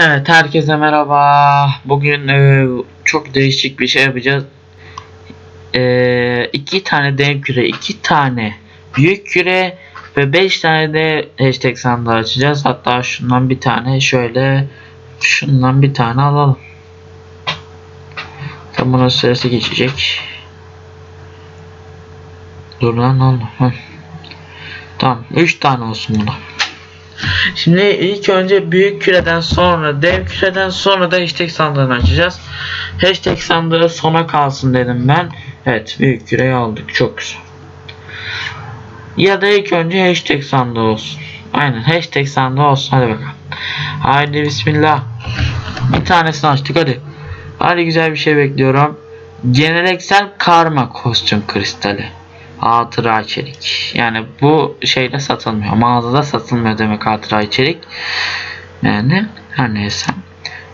Evet herkese merhaba. Bugün e, çok değişik bir şey yapacağız. E, iki tane dev küre, iki tane büyük küre ve beş tane de hashtag sandığı açacağız. Hatta şundan bir tane şöyle şundan bir tane alalım. Tam bunun sırası geçecek. Dur lan oldu. Tamam 3 tane olsun buna. Şimdi ilk önce büyük küreden sonra dev küreden sonra da hashtag sandığını açacağız. Hashtag sandığı sona kalsın dedim ben. Evet büyük küreyi aldık çok güzel. Ya da ilk önce hashtag sandığı olsun. Aynen hashtag sandığı olsun hadi bakalım. Haydi bismillah. Bir tanesini açtık hadi. Hadi güzel bir şey bekliyorum. Geleneksel karma kostüm kristali. Hatıra içerik. Yani bu şeyde satılmıyor. Mağazada satılmıyor demek hatıra içerik. Yani her neyse.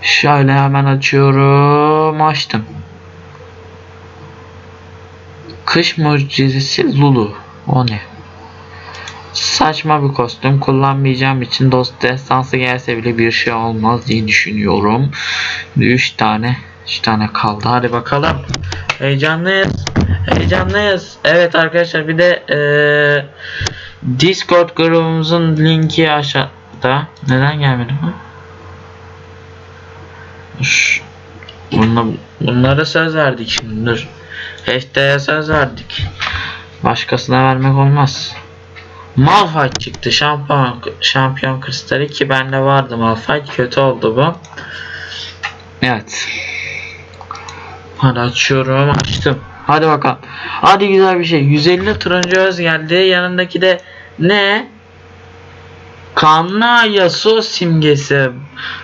Şöyle hemen açıyorum. Açtım. Kış mucizesi Lulu. O ne? Saçma bir kostüm. Kullanmayacağım için dost destansı gelse bile bir şey olmaz diye düşünüyorum. 3 tane 3 tane kaldı. Hadi bakalım. Heyecanlıyız. Heyecanlıyız. Evet arkadaşlar bir de eee, Discord grubumuzun linki aşağıda. Neden gelmedi? Ş- Bunla, bunlara söz verdik şimdi dur. Hashtag'e söz verdik. Başkasına vermek olmaz. Malphite çıktı. Şampiyon, şampiyon kristali ki bende vardı Malphite. Kötü oldu bu. Evet. Hadi açıyorum. Açtım. Hadi bakalım. Hadi güzel bir şey. 150 turuncu öz geldi. Yanındaki de ne? Kanlı Yasuo simgesi.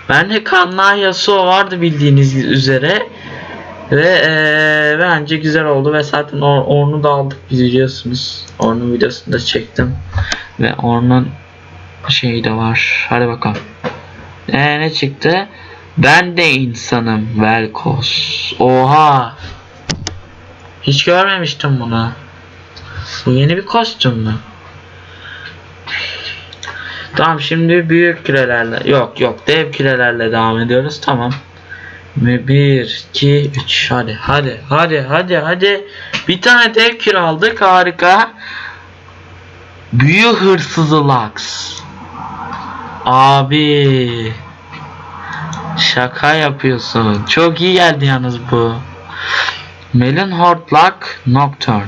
Bende Kanlı Yasuo vardı bildiğiniz üzere. Ve eee, bence güzel oldu ve zaten or, Orn'u da aldık biliyorsunuz. Orn'un videosunu da çektim. Ve Orn'un şeyi de var. Hadi bakalım. Eee ne çıktı? Ben de insanım Velkos. Oha. Hiç görmemiştim bunu. Bu yeni bir kostüm mü? Tamam şimdi büyük kürelerle yok yok dev kürelerle devam ediyoruz tamam. Ve 1 2 3 hadi hadi hadi hadi hadi bir tane dev küre aldık harika. Büyü hırsızı Lux. Abi şaka yapıyorsun. Çok iyi geldi yalnız bu. Melon Hortlak Nocturne.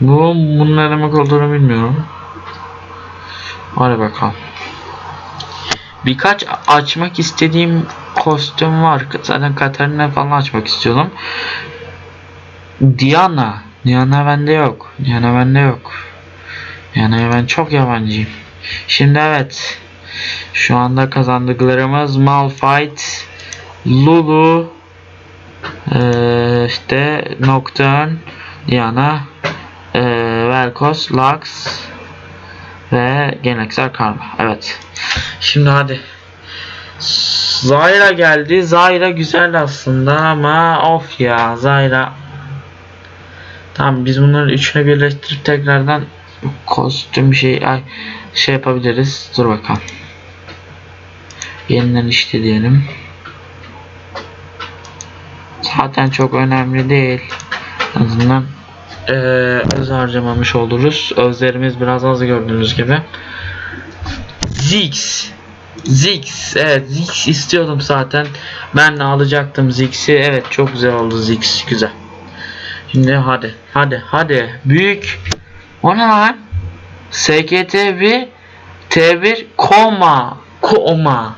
Bu bunun ne demek olduğunu bilmiyorum. Hadi bakalım. Birkaç açmak istediğim kostüm var. Zaten Katarina falan açmak istiyordum. Diana. Diana bende yok. Diana bende yok. Yani ben çok yabancıyım. Şimdi evet. Şu anda kazandıklarımız Malphite, Lulu, ee, işte Nocturne, Diana, ee, Velkos, Lux ve geleneksel karma. Evet. Şimdi hadi. Zyra geldi. Zyra güzel aslında ama of ya Zyra. Tamam biz bunları üçüne birleştirip tekrardan kostüm bir şey ay, şey yapabiliriz. Dur bakalım. Yeniden işte diyelim. Zaten çok önemli değil. En azından eee öz harcamamış oluruz. Özlerimiz biraz az gördüğünüz gibi. Ziggs. Ziggs. Evet Ziggs istiyordum zaten. Ben de alacaktım Ziggs'i. Evet çok güzel oldu Ziggs. Güzel. Şimdi hadi. Hadi. Hadi. Büyük. O ne lan? SGT1 T1 Koma. Koma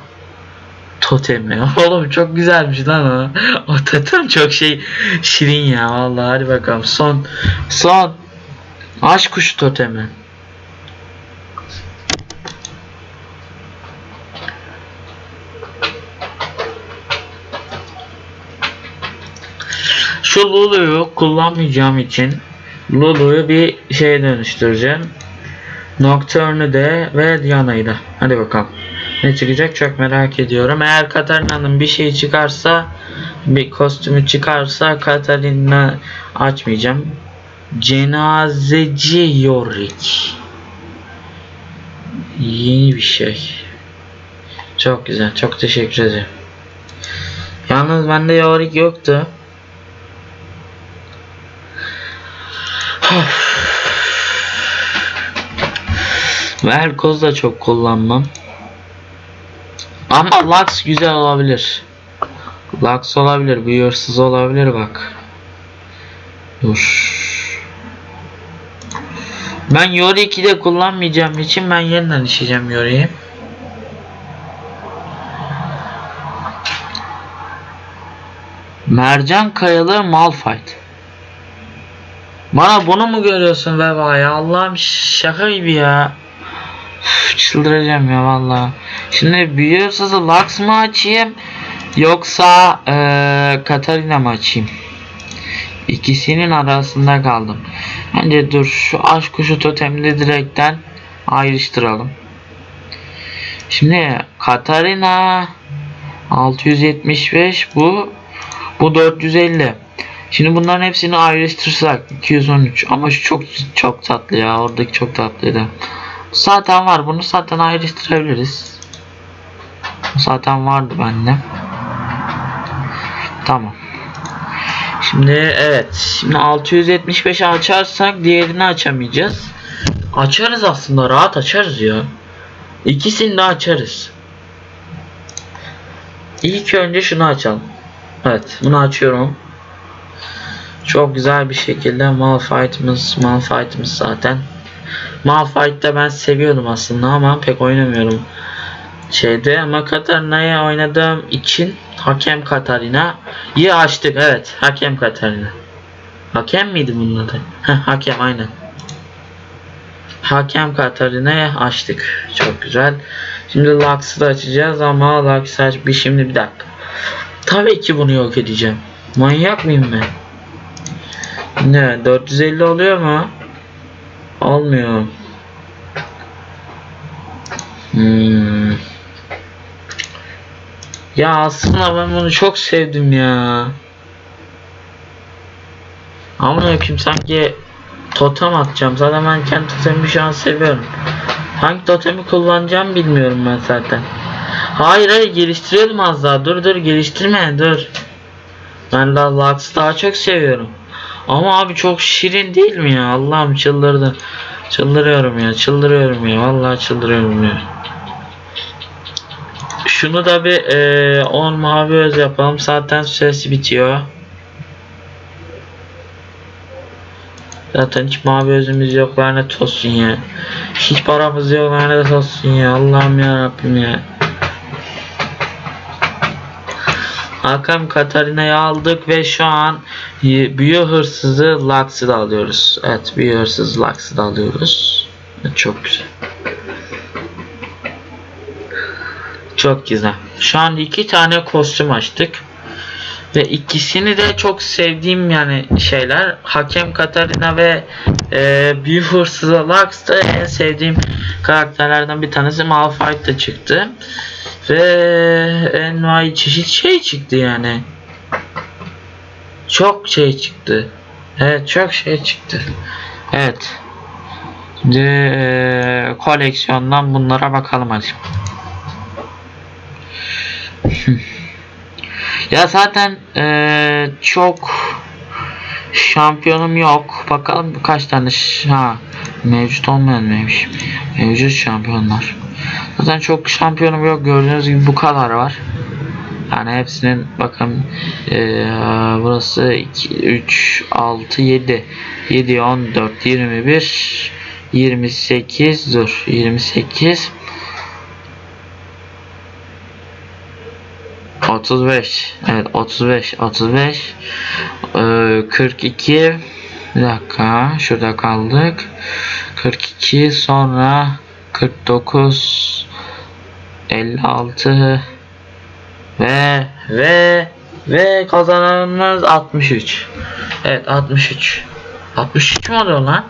totemi. Oğlum çok güzelmiş lan o. O totem çok şey şirin ya vallahi hadi bakalım. Son son aşk kuşu totemi. Şu Lulu'yu kullanmayacağım için Lulu'yu bir şeye dönüştüreceğim. Nocturne'ü de ve Diana'yı da. Hadi bakalım. Ne çıkacak çok merak ediyorum. Eğer Katarina'nın bir şey çıkarsa bir kostümü çıkarsa Katarina açmayacağım. Cenazeci Yorick. Yeni bir şey. Çok güzel. Çok teşekkür ederim. Yalnız bende Yorick yoktu. Velkoz da çok kullanmam. Ama Lux güzel olabilir. Lux olabilir. Bir hırsız olabilir bak. Dur. Ben Yori 2'de kullanmayacağım için ben yeniden işleyeceğim Yori'yi. Mercan Kayalı Malphite. Bana bunu mu görüyorsun Veba ya? Allah'ım şaka gibi ya. Çıldıracağım ya valla. Şimdi büyüyorsa da Lux mı açayım? Yoksa eee Katarina mı açayım? İkisinin arasında kaldım. Bence dur şu aşk kuşu totemini direkten ayrıştıralım. Şimdi Katarina 675 bu bu 450. Şimdi bunların hepsini ayrıştırsak 213 ama şu çok çok tatlı ya oradaki çok tatlıydı. Zaten var bunu zaten ayrıştırabiliriz. Zaten vardı bende. Tamam. Şimdi evet. Şimdi 675 açarsak diğerini açamayacağız. Açarız aslında rahat açarız ya. İkisini de açarız. İlk önce şunu açalım. Evet bunu açıyorum. Çok güzel bir şekilde Malphite'ımız Malphite'ımız zaten. Malphite'da ben seviyordum aslında ama pek oynamıyorum şeyde. Ama Katarina'ya oynadığım için Hakem Katarina iyi açtık evet. Hakem Katarina. Hakem miydi bunun adı? Heh, hakem aynen. Hakem Katarina'ya açtık. Çok güzel. Şimdi Lux'ı da açacağız ama Lux'ı aç bir şimdi bir dakika. Tabii ki bunu yok edeceğim. Manyak mıyım ben? Ne 450 oluyor mu olmuyor Hmm. Ya aslında ben bunu çok sevdim ya. Ama öpeyim sanki totem atacağım. Zaten ben kendi totemimi şu an seviyorum. Hangi totemi kullanacağım bilmiyorum ben zaten. Hayır hayır geliştirelim az daha. Dur dur geliştirme dur. Ben daha Lux'ı daha çok seviyorum. Ama abi çok şirin değil mi ya? Allah'ım çıldırdı. Çıldırıyorum ya çıldırıyorum ya. Vallahi çıldırıyorum ya. Şunu da bir eee 10 mavi öz yapalım. Zaten süresi bitiyor. Zaten hiç mavi özümüz yok lanet olsun ya. Hiç paramız yok lanet olsun ya. Allah'ım ya Rabbim ya. Hakan Katarina'yı aldık ve şu an büyü hırsızı Lux'ı da alıyoruz. Evet büyü hırsız Lux'ı da alıyoruz. Çok güzel. Çok güzel. Şu an iki tane kostüm açtık. Ve ikisini de çok sevdiğim yani şeyler. Hakem Katarina ve e, Büyü Hırsızı Lux da en sevdiğim karakterlerden bir tanesi. Malphite de çıktı. Ve envai çeşit şey çıktı yani. Çok şey çıktı. Evet çok şey çıktı. Evet. Şimdi e, koleksiyondan bunlara bakalım hadi. Ya zaten eee, çok şampiyonum yok. Bakalım kaç tane ha mevcut olmayan neymiş? Mevcut şampiyonlar. Zaten çok şampiyonum yok. Gördüğünüz gibi bu kadar var. Yani hepsinin bakın eee, burası 2, 3, 6, 7 7, 14, 21 28 dur 28 35 evet 35 35 Ee, 42 bir dakika şurada kaldık. 42 sonra 49 56 ve ve ve kazananımız 63 evet 63 63 mi oluyor lan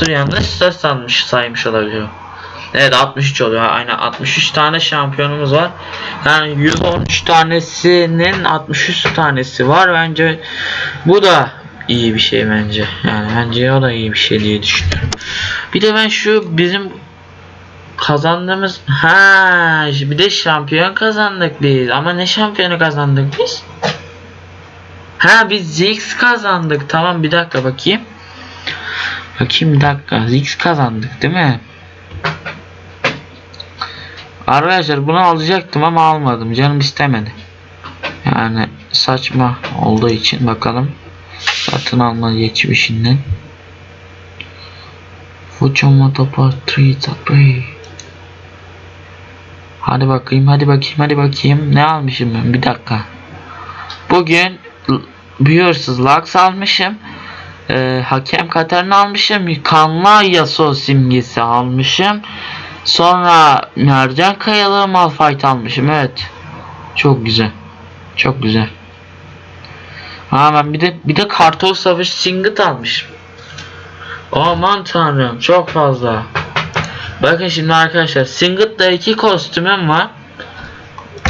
dur yanlış ses sanmış saymış olabilirim Evet 63 oluyor. Aynen 63 tane şampiyonumuz var. Yani 113 tanesinin 63 tanesi var. Bence bu da iyi bir şey bence. Yani bence o da iyi bir şey diye düşünüyorum. Bir de ben şu bizim kazandığımız ha bir de şampiyon kazandık biz. Ama ne şampiyonu kazandık biz? Ha biz Ziggs kazandık. Tamam bir dakika bakayım. Bakayım bir dakika. Ziggs kazandık değil mi? Arkadaşlar bunu alacaktım ama almadım. Canım istemedi. Yani saçma olduğu için bakalım. Satın alma geçmişinden. Fuchama topa Tree Hadi bakayım hadi bakayım hadi bakayım. Ne almışım ben? Bir dakika. Bugün büyürsüz Lux almışım. Ee, Hakem Katarını almışım. Kanlı Yasuo simgesi almışım. Sonra Mercan Kayalı Malphite almışım evet. Çok güzel Çok güzel. Ha ben bir de bir de Kartal Savaşı Singlet almışım. Aman tanrım çok fazla. Bakın şimdi arkadaşlar Singlet'da iki kostümüm var.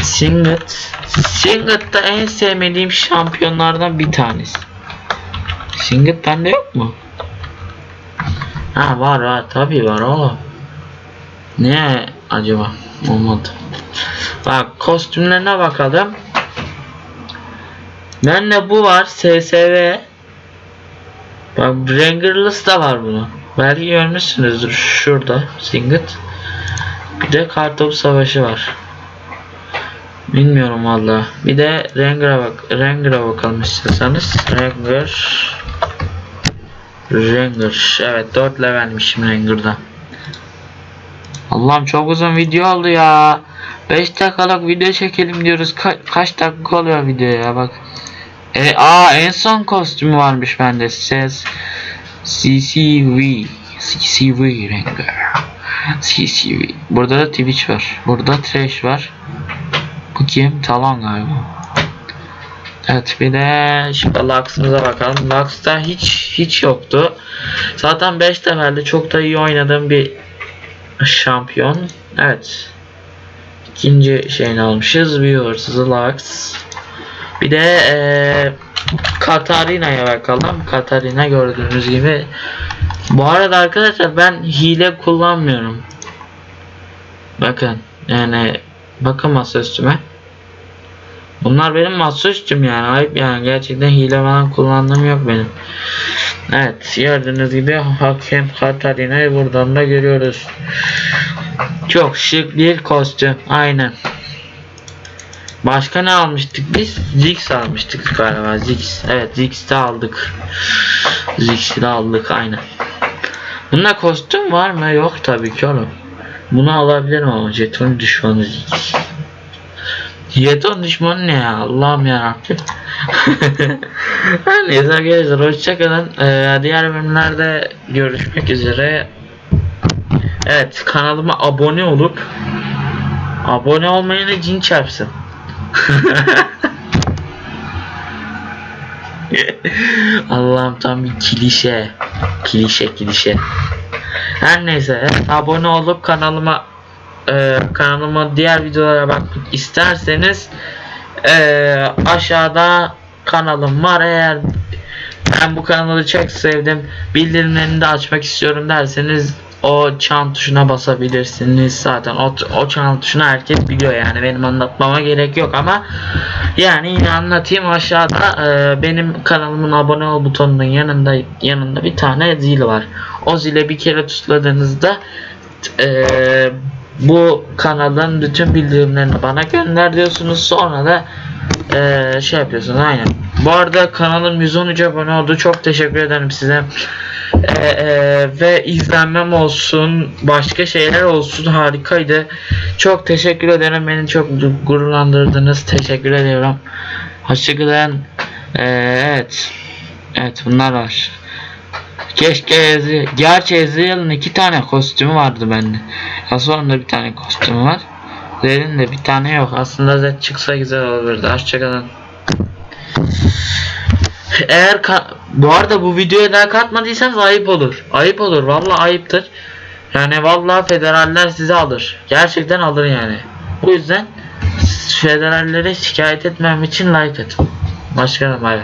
Singlet. Singlet'da en sevmediğim şampiyonlardan bir tanesi. Singlet bende yok mu? Ha var var tabi var oğlum. Ne acaba? Olmadı. Bak kostümlerine bakalım. Bende bu var SSV. Bak Rangerless da var bunun. Belki görmüşsünüzdür şurada Singlet. Bir de Kartop Savaşı var. Bilmiyorum valla. Bir de Ranger'a bak Ranger'a bakalım istiyorsanız. Ranger Ranger. Evet 4 levelmişim Ranger'da. Allah'ım çok uzun video oldu ya. 5 dakikalık video çekelim diyoruz. Ka- kaç dakika oluyor video ya bak. E, aa en son kostümü varmış bende. Ses CCV CCV Ranger CCV Burada da Twitch var. Burada Trash var. Bu kim? Talon galiba. Evet bir de şimdi Lux'ımıza bakalım. Lux'ta hiç hiç yoktu. Zaten 5 levelde çok da iyi oynadığım bir şampiyon. Evet. İkinci şeyini almışız. Viewers Lux. Bir de eee Katarina'ya bakalım. Katarina gördüğünüz gibi. Bu arada arkadaşlar ben hile kullanmıyorum. Bakın yani bakın masaüstüme. Bunlar benim masaüstüm yani ayıp yani gerçekten hile falan kullandığım yok benim. Evet gördüğünüz gibi hakem Katarina'yı buradan da görüyoruz. Çok şık bir kostüm aynen. Başka ne almıştık biz? Ziggs almıştık galiba. Ziggs. Evet Ziggs'te aldık. De aldık aynen. Bunda kostüm var mı? Yok tabii ki oğlum. Bunu alabilirim ama jeton düşmanı. Jeton düşmanı ne ya? Allah'ım yarabbim. Her Neyse arkadaşlar hoşçakalın. Ee, diğer bölümlerde görüşmek üzere. Evet kanalıma abone olup abone olmayana cin çarpsın. Allah'ım tam bir klişe. Klişe klişe. Her neyse abone olup kanalıma e, kanalıma diğer videolara bakmak isterseniz e, aşağıda kanalım var eğer ben bu kanalı çok sevdim bildirimlerini de açmak istiyorum derseniz o çan tuşuna basabilirsiniz. Zaten o, o çan tuşunu herkes biliyor yani. Benim anlatmama gerek yok ama yani yine anlatayım. Aşağıda e, benim kanalımın abone ol butonunun yanında yanında bir tane zil var. O zile bir kere tıkladığınızda e, bu kanalın bütün bildirimlerini bana gönder diyorsunuz. Sonra da e, şey yapıyorsunuz. Aynen. Bu arada kanalım 113 abone oldu. Çok teşekkür ederim size ee, e, ve izlenmem olsun başka şeyler olsun harikaydı. Çok teşekkür ederim. Beni çok gururlandırdınız. Teşekkür ediyorum. Hoşçakalın. Ee, evet. Evet bunlar var. Keşke Ezi gerçi Ezreal'ın iki tane kostümü vardı bende. Yasuo'nun da bir tane kostümü var. Zed'in de bir tane yok. Aslında Zed çıksa güzel olurdu. Hoşçakalın eğer bu arada bu videoya daha katmadıysanız ayıp olur. Ayıp olur. Vallahi ayıptır. Yani vallahi federaller sizi alır. Gerçekten alır yani. O yüzden federallere şikayet etmem için like atın. Başka bay bay.